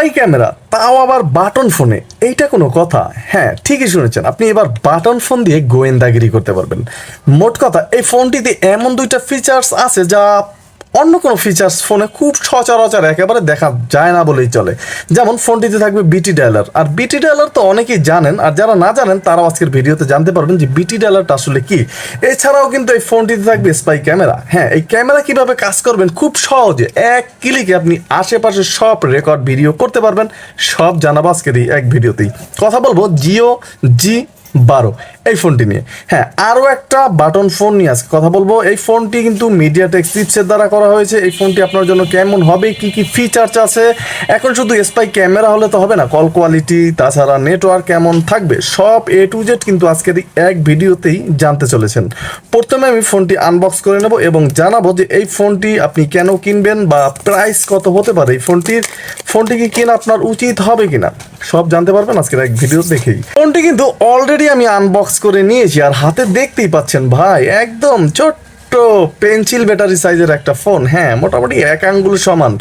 Spy camera, তাও আবার button ফোনে। এইটা কোনো কথা। হ্যাঁ ঠিকই শুনেছেন। আপনি এবার বাটন ফোন দিয়ে গোয়েন্দাগিরি করতে পারবেন। মোট কথা, এই ফোনটিতে এমন দুইটা ফিচার্স আছে যা অন্য কোনো ফিচার্স ফোনে খুব সচরাচর একেবারে দেখা যায় না বলেই চলে। যেমন ফোনটিতে থাকবে বিটি ডায়ালার আর বিটি ডায়ালার তো অনেকেই জানেন, আর যারা না জানেন তারাও আজকের ভিডিওতে জানতে পারবেন যে বিটি ডায়ালারটা আসলে কি। এছাড়াও কিন্তু এই ফোনটিতে থাকবে স্পাই ক্যামেরা হ্যাঁ এই ক্যামেরা কীভাবে কাজ করবেন? খুব সহজে। এক ক্লিকে আপনি আশেপাশে সব রেকর্ড ভিডিও করতে পারবেন। সব জানাব আজকের এই এক ভিডিওতেই। কথা বলব জিও জি বারো। এই ফোনটি নিয়ে। হ্যাঁ আরও একটা বাটন ফোন নিয়ে আজকে কথা বলব। এই ফোনটি কিন্তু মিডিয়াটেক চিপসের দ্বারা করা হয়েছে। এই ফোনটি আপনার জন্য কেমন হবে, কি কি ফিচার্স আছে? এখন শুধু স্পাই ক্যামেরা হলে তো হবে না কল কোয়ালিটি তাছাড়া নেটওয়ার্ক কেমন থাকবে? সব এ টু জেড কিন্তু আজকের এক ভিডিওতেই জানতে চলেছেন। প্রথমে আমি ফোনটি আনবক্স করে নেব এবং জানাব যে এই ফোনটি আপনি কেন কিনবেন বা প্রাইস কত হতে পারে এই ফোনটির। ফোনটি কি কেনা আপনার উচিত হবে কিনা? সব জানতে পারবেন আজকের এক ভিডিও দেখেই। ফোনটি কিন্তু অলরেডি আমি আনবক্স করে নিয়েছি আর হাতে দেখতেই পাচ্ছেন ভাই, একদম ছোট্ট পেন্সিল ব্যাটারি সাইজের একটা ফোন হ্যাঁ মোটামুটি এক আঙ্গুল সমান।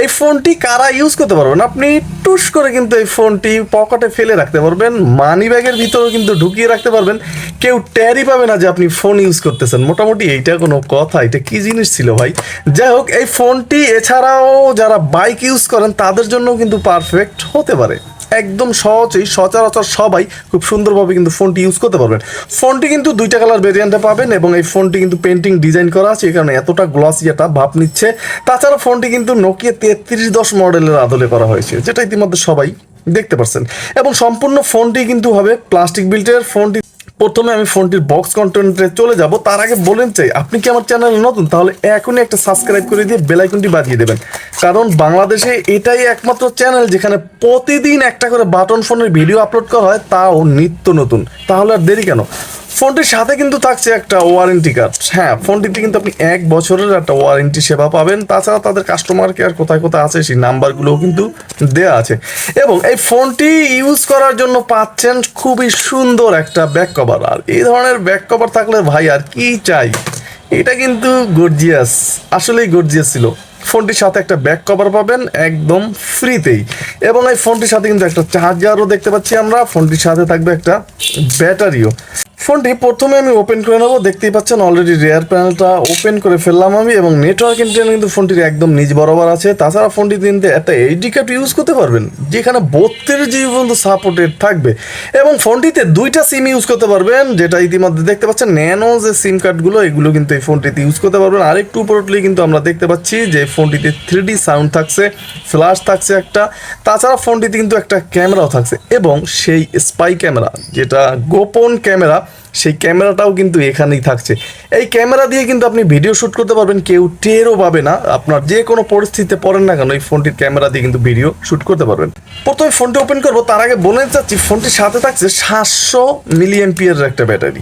এই ফোনটি কারা ইউজ করতে পারবেন? আপনি টুস করে কিন্তু এই ফোনটি পকেটে ফেলে রাখতে পারবেন। মানি ব্যাগের ভিতরেও কিন্তু ঢুকিয়ে রাখতে পারবেন। কেউ ট্যারি পাবে না যে আপনি ফোন ইউজ করতেছেন। মোটামুটি এইটা কোনো কথা এটা কি জিনিস ছিল ভাই? যাই হোক, এই ফোনটি এছাড়াও যারা বাইক ইউজ করেন, তাদের জন্য কিন্তু পারফেক্ট হতে পারে। একদম সহজেই, সচরাচর সবাই খুব সুন্দরভাবে কিন্তু ফোনটি ইউজ করতে পারবেন। ফোনটি কিন্তু দুইটা কালার ভেরিয়েন্টে পাবেন এবং এই ফোনটি কিন্তু পেন্টিং ডিজাইন করা আছে, এই কারণে এতটা গ্লস একটা ভাব নিচ্ছে। তাছাড়া ফোনটি কিন্তু নোকিয়া তেত্রিশ দশ মডেলের আদলে করা হয়েছে, যেটা ইতিমধ্যে সবাই দেখতে পাচ্ছেন এবং সম্পূর্ণ ফোনটি কিন্তু হবে প্লাস্টিক বিল্টের ফোনটি প্রথমে আমি ফোনটির বক্স কন্টেন্টে চলে যাব। তার আগে বলেন চাই আপনি কি আমার চ্যানেল নতুন? তাহলে এখনই একটা সাবস্ক্রাইব করে দিয়ে বেল আইকনটি বাজিয়ে দেবেন। কারণ বাংলাদেশে এটাই একমাত্র চ্যানেল যেখানে প্রতিদিন একটা করে বাটন ফোনের ভিডিও আপলোড করা হয়, তাও নিত্য নতুন। তাহলে আর দেরি কেন? ফোনটির সাথে কিন্তু থাকছে একটা ওয়ারেন্টি কার্ড হ্যাঁ ফোনটিতে কিন্তু আপনি এক বছরের একটা ওয়ারেন্টি সেবা পাবেন। তাছাড়া তাদের কাস্টমার কেয়ার কোথায় কোথায় আছে সেই নাম্বারগুলোও কিন্তু দেওয়া আছে। এবং এই ফোনটি ইউজ করার জন্য পাচ্ছেন খুবই সুন্দর একটা ব্যাক কভার আর এই ধরনের ব্যাক কভার থাকলে ভাই আর কি চাই? এটা কিন্তু গর্জিয়াস আসলেই গর্জিয়াস ছিল। ফোনটির সাথে একটা ব্যাক কভার পাবেন একদম ফ্রিতেই এবং এই ফোনটির সাথে কিন্তু একটা চার্জারও দেখতে পাচ্ছি আমরা। ফোনটির সাথে থাকবে একটা ব্যাটারিও ফোনটি প্রথমে আমি ওপেন করে নেব। দেখতেই পাচ্ছেন অলরেডি রেয়ার প্যানেলটা ওপেন করে ফেললাম আমি এবং নেটওয়ার্ক ইন্টারনেট কিন্তু ফোনটির একদম নিজ বরাবর আছে। তাছাড়া ফোনটি কিন্তু একটা এইচডি কার্ড ইউজ করতে পারবেন, যেখানে বত্রিশ জিবি পর্যন্ত সাপোর্টেড থাকবে এবং ফোনটিতে দুইটা সিম ইউজ করতে পারবেন, যেটা ইতিমধ্যে দেখতে পাচ্ছেন ন্যানো যে সিম কার্ডগুলো এগুলো কিন্তু এই ফোনটিতে ইউজ করতে পারবেন। আরেকটু উপর কিন্তু আমরা দেখতে পাচ্ছি যে ফোনটিতে থ্রি সাউন্ড থাকছে ফ্ল্যাশ থাকছে একটা, তাছাড়া ফোনটিতে কিন্তু একটা ক্যামেরাও থাকছে এবং সেই স্পাই ক্যামেরা যেটা গোপন ক্যামেরা সেই ক্যামেরাটাও কিন্তু এখানেই থাকছে। এই ক্যামেরা দিয়ে কিন্তু আপনি ভিডিও শ্যুট করতে পারবেন, কেউ টেরও পাবে না। আপনার যে কোনো পরিস্থিতিতে পড়েন না কেন, এই ফোনটির ক্যামেরা দিয়ে কিন্তু ভিডিও শ্যুট করতে পারবেন। প্রথমে ফোনটি ওপেন করব, তার আগে বলে চাচ্ছি, ফোনটির সাথে থাকছে সাতশো মিলিয়াম্পিয়ার একটা ব্যাটারি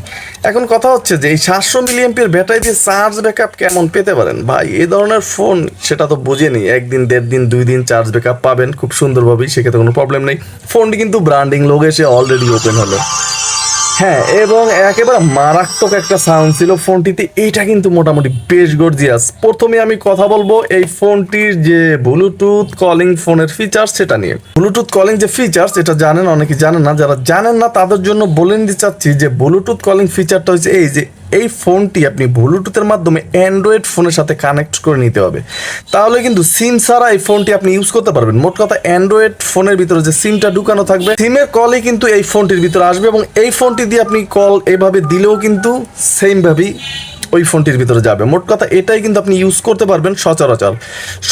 এখন কথা হচ্ছে যে, এই সাতশো মিলিয়াম্পিয়ার ব্যাটারি দিয়ে চার্জ ব্যাকআপ কেমন পেতে পারেন? ভাই, এ ধরনের ফোন সেটা তো বুঝেনি। একদিন, দেড় দিন, দুই দিন চার্জ ব্যাকআপ পাবেন, খুব সুন্দরভাবেই, সেক্ষেত্রে কোনো প্রবলেম নেই। ফোনটি কিন্তু ব্র্যান্ডিং লোক এসে অলরেডি ওপেন হলো। হ্যাঁ এবং একেবারে মারাত্মক একটা সাউন্ড ছিল ফোনটিতে। এটা কিন্তু মোটামুটি বেশ গর্জিয়াস প্রথমে আমি কথা বলব এই ফোনটির যে ব্লুটুথ কলিং ফোনের ফিচার্স সেটা নিয়ে। ব্লুটুথ কলিং যে ফিচার্স এটা জানেন, অনেকে জানেন না, যারা জানেন না, তাদের জন্য বলে নিতে চাচ্ছি যে ব্লুটুথ কলিং ফিচারটা হচ্ছে এই যে এই ফোনটি আপনি ব্লুটুথের মাধ্যমে অ্যান্ড্রয়েড ফোনের সাথে কানেক্ট করে নিতে হবে। তাহলে কিন্তু সিম ছাড়া এই ফোনটি আপনি ইউজ করতে পারবেন। মোট কথা অ্যান্ড্রয়েড ফোনের ভিতরে যে সিমটা ঢুকানো থাকবে, সিমের কলই কিন্তু এই ফোনটির ভিতরে আসবে এবং এই ফোনটি দিয়ে আপনি কল এভাবে দিলেও কিন্তু সেমভাবেই ওই ফোনটির ভিতরে যাবে। মোট কথা এটাই কিন্তু আপনি ইউজ করতে পারবেন সচরাচর।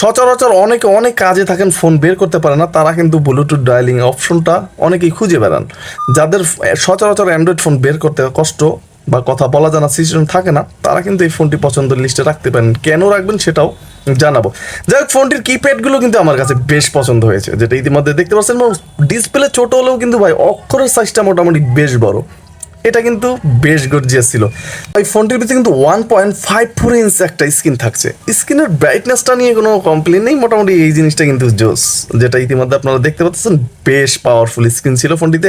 সচরাচর অনেকে অনেক কাজে থাকেন ফোন বের করতে পারে না, তারা কিন্তু ব্লুটুথ ডায়ালিং অপশনটা অনেকেই খুঁজে বেড়ান। যাদের সচরাচর অ্যান্ড্রয়েড ফোন বের করতে কষ্ট বা কথা বলা জানা সিস্টেম থাকে না, তারা কিন্তু এই ফোনটি পছন্দের লিস্টে রাখতে পারেন। কেন রাখবেন সেটাও জানাব। যাই হোক ফোনটির কিপ্যাডগুলো কিন্তু আমার কাছে বেশ পছন্দ হয়েছে, যেটা ইতিমধ্যে দেখতে পাচ্ছেন ডিসপ্লে ছোট হলেও কিন্তু ভাই অক্ষরের সাইজটা মোটামুটি বেশ বড়। এটা কিন্তু বেশ গর্জিয়াস ছিল। এই ফোনটির ভিতরে কিন্তু one point five four inch একটা স্ক্রিন থাকছে। স্ক্রিনের ব্রাইটনেসটা নিয়ে কোনো কমপ্লেন নেই, মোটামুটি এই জিনিসটা কিন্তু জোস, যেটা ইতিমধ্যে আপনারা দেখতে পাচ্ছেন, বেশ পাওয়ারফুল স্ক্রিন ছিল ফোনটিতে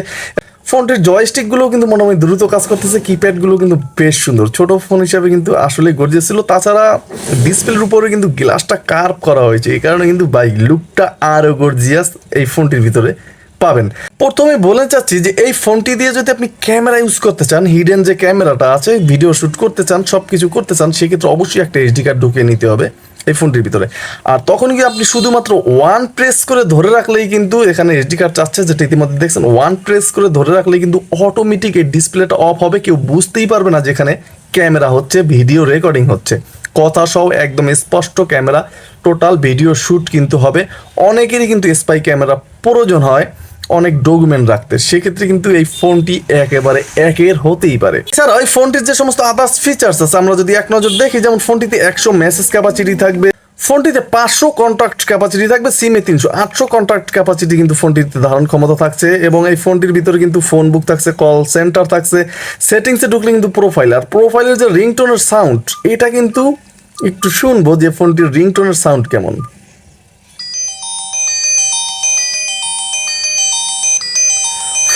ফোনটির জয়স্টিকগুলো কিন্তু মোটামুটি দ্রুত কাজ করতেছে কিপ্যাডগুলো কিন্তু বেশ সুন্দর। ছোট ফোন হিসাবে কিন্তু আসলে গর্জিয়াস ছিল। তাছাড়া ডিসপ্লের উপরে কিন্তু গ্লাসটা কার্ভ করা হয়েছে। এই কারণে কিন্তু বাইক লুকটা আরও গর্জিয়াস এই ফোনটির ভিতরে পাবেন। প্রথমে বলে চাচ্ছি যে, এই ফোনটি দিয়ে যদি আপনি ক্যামেরা ইউজ করতে চান হিডেন যে ক্যামেরাটা আছে ভিডিও শুট করতে চান সব কিছু করতে চান, সেক্ষেত্রে অবশ্যই একটা এইচডি কার্ড ঢুকিয়ে নিতে হবে। এই ফোনটির ভিতরে। আর তখন কি আপনি শুধুমাত্র ওয়ান প্রেস করে ধরে রাখলেই কিন্তু এখানে এইচডি কার্ড চাচ্ছে, যেটা ইতিমধ্যে দেখছেন ওয়ান প্রেস করে ধরে রাখলেই কিন্তু অটোমেটিক এই ডিসপ্লেটা অফ হবে। কেউ বুঝতেই পারবে না যেখানে ক্যামেরা হচ্ছে ভিডিও রেকর্ডিং হচ্ছে। কথা সহ একদম স্পষ্ট ক্যামেরা টোটাল ভিডিও শ্যুট কিন্তু হবে। অনেকেরই কিন্তু স্পাই ক্যামেরা প্রয়োজন হয়। অনেক ডকুমেন্ট রাখতে। সেক্ষেত্রে কিন্তু এই ফোনটি একেবারে একের হতেই পারে। এছাড়া এই ফোনটির যে সমস্ত আদার্স ফিচার্স আছে, আমরা যদি এক নজর দেখি, যেমন ফোনটিতে একশো মেসেজ ক্যাপাসিটি থাকবে ফোনটিতে পাঁচশো কন্ট্যাক্ট ক্যাপাসিটি থাকবে সিমে তিনশো, আটশো কন্ট্যাক্ট ক্যাপাসিটি কিন্তু ফোনটিতে ধারণ ক্ষমতা থাকছে, এবং এই ফোনটির ভিতরে কিন্তু ফোন বুক থাকছে কল সেন্টার থাকছে সেটিংসে ঢুকলে কিন্তু প্রোফাইল আর প্রোফাইলের যে রিংটোনের সাউন্ড এটা কিন্তু একটু শুনব যে ফোনটির রিংটোনের সাউন্ড কেমন।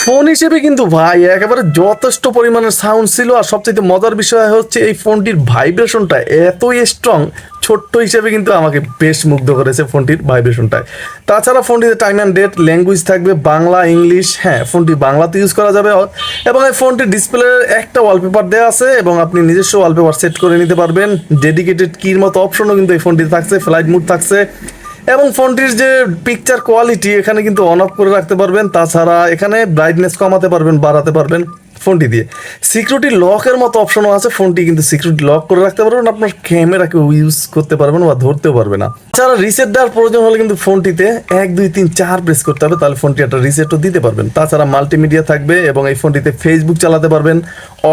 ফোন হিসেবে কিন্তু ভাই, একেবারে যথেষ্ট পরিমাণের সাউন্ড ছিল আর সবচেয়ে মজার বিষয় হচ্ছে এই ফোনটির ভাইব্রেশনটা এতই স্ট্রং ছোট্ট হিসেবে কিন্তু আমাকে বেশ মুগ্ধ করেছে ফোনটির ভাইব্রেশনটায় তাছাড়া ফোনটিতে টাইম অ্যান্ড ডেট ল্যাঙ্গুয়েজ থাকবে, বাংলা ইংলিশ হ্যাঁ ফোনটি বাংলাতে ইউজ করা যাবে। এবং এই ফোনটির ডিসপ্লে একটা ওয়ালপেপার দেওয়া আছে এবং আপনি নিজস্ব ওয়ালপেপার সেট করে নিতে পারবেন। ডেডিকেটেড কির মতো অপশনও কিন্তু এই ফোনটিতে থাকছে ফ্লাইট মুড থাকছে। এবং ফোনটির যে পিকচার কোয়ালিটি এখানে কিন্তু অন অফ করে রাখতে পারবেন। তাছাড়া এখানে ব্রাইটনেস কমাতে পারবেন, বাড়াতে পারবেন ফোনটি দিয়ে। সিকিউরিটি লকের মতো অপশনও আছে, ফোনটি কিন্তু সিকিউরিটি লক করে রাখতে পারবেন। আপনার ক্যামেরাকে ইউজ করতে পারবেন বা ধরতেও পারবে না। তাছাড়া রিসেট দেওয়ার প্রয়োজন হলে কিন্তু ফোনটিতে এক, দুই, তিন, চার প্রেস করতে হবে, তাহলে ফোনটি একটা রিসেটও দিতে পারবেন। তাছাড়া মাল্টিমিডিয়া থাকবে এবং এই ফোনটিতে ফেসবুক চালাতে পারবেন।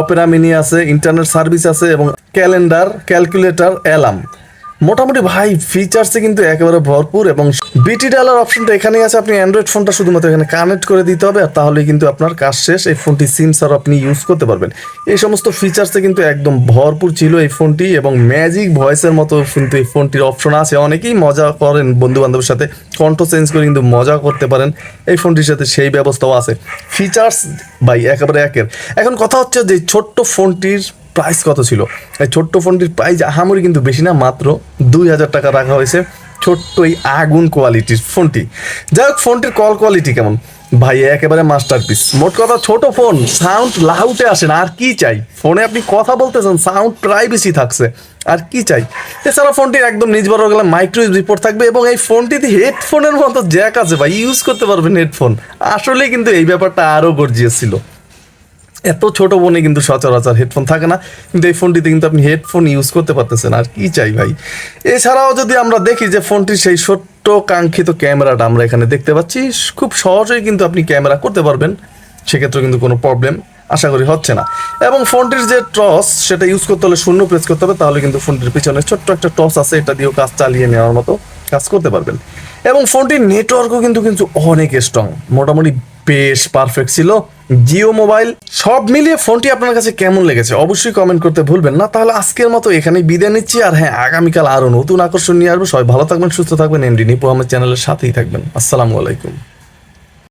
অপেরা মিনি আছে ইন্টারনেট সার্ভিস আছে এবং ক্যালেন্ডার ক্যালকুলেটর অ্যালার্ম মোটামুটি ভাই ফিচার্সে কিন্তু একেবারে ভরপুর এবং বিটি ডালার অপশনটা এখানেই আছে। আপনি অ্যান্ড্রয়েড ফোনটা শুধুমাত্র এখানে কানেক্ট করে দিতে হবে আর তাহলেই কিন্তু আপনার কাজ শেষ। এই ফোনটি সিম সার আপনি ইউজ করতে পারবেন। এই সমস্ত ফিচার্সে কিন্তু একদম ভরপুর ছিল এই ফোনটি এবং ম্যাজিক ভয়েসের মতো কিন্তু এই ফোনটির অপশন আছে। অনেকেই মজা করেন বন্ধু বান্ধবের সাথে কণ্ঠ চেঞ্জ করে কিন্তু মজা করতে পারেন। এই ফোনটির সাথে সেই ব্যবস্থাও আছে। ফিচার্স ভাই, একেবারে একের। এখন কথা হচ্ছে যে ছোট্ট ফোনটির প্রাইস কত ছিল? এই ছোট্ট ফোনটির প্রাইস আহামরি কিন্তু বেশি না, মাত্র দুই হাজার টাকা রাখা হয়েছে ছোট্ট এই আগুন কোয়ালিটির ফোনটি। যাই হোক, ফোনটির কল কোয়ালিটি কেমন? ভাই একেবারে মাস্টারপিস মোট কথা, ছোট ফোন সাউন্ড লাউটে আসে না, আর কি চাই? ফোনে আপনি কথা বলতেছেন সাউন্ড প্রাইভেসি থাকছে, আর কি চাই? এছাড়া ফোনটির একদম নিজ বড় গেলে মাইক্রো রিপোর্ট থাকবে এবং এই ফোনটিতে হেডফোনের মতো জ্যাক আছে ভাই ইউজ করতে পারবেন হেডফোন আসলে কিন্তু এই ব্যাপারটা আরও গর্জিয়াস ছিল। এত ছোট ফোনে কিন্তু সচরাচর হেডফোন থাকে না। কিন্তু এই ফোনটিতে কিন্তু আপনি হেডফোন ইউজ করতে পারতেছেন, আর কি চাই ভাই? এছাড়াও যদি আমরা দেখি যে ফোনটির সেই ছোট্ট কাঙ্ক্ষিত ক্যামেরাটা আমরা এখানে দেখতে পাচ্ছি, খুব সহজেই কিন্তু আপনি ক্যামেরা করতে পারবেন, সেক্ষেত্রে কিন্তু কোনো প্রবলেম আশা করি হচ্ছে না। এবং ফোনটির যে টস সেটা ইউজ করতে হলে শূন্য প্রেস করতে হবে, তাহলে কিন্তু ফোনটির পিছনে ছোট্ট একটা টস আছে, এটা দিয়েও কাজ চালিয়ে নেওয়ার মতো কাজ করতে পারবেন। এবং ফোনটির নেটওয়ার্কও কিন্তু কিন্তু অনেক স্ট্রং মোটামুটি বেশ পারফেক্ট ছিল। জিও মোবাইল, সব মিলিয়ে ফোনটি আপনার কাছে কেমন লেগেছে অবশ্যই কমেন্ট করতে ভুলবেন না। তাহলে আজকের মতো এখানে বিদায় নিচ্ছি, আর হ্যাঁ আগামীকাল আরও নতুন আকর্ষণ নিয়ে আসব। সবাই ভালো থাকবেন, সুস্থ থাকবেন। এমডি নিপু আমার চ্যানেলের সাথেই থাকবেন। আসসালামু আলাইকুম।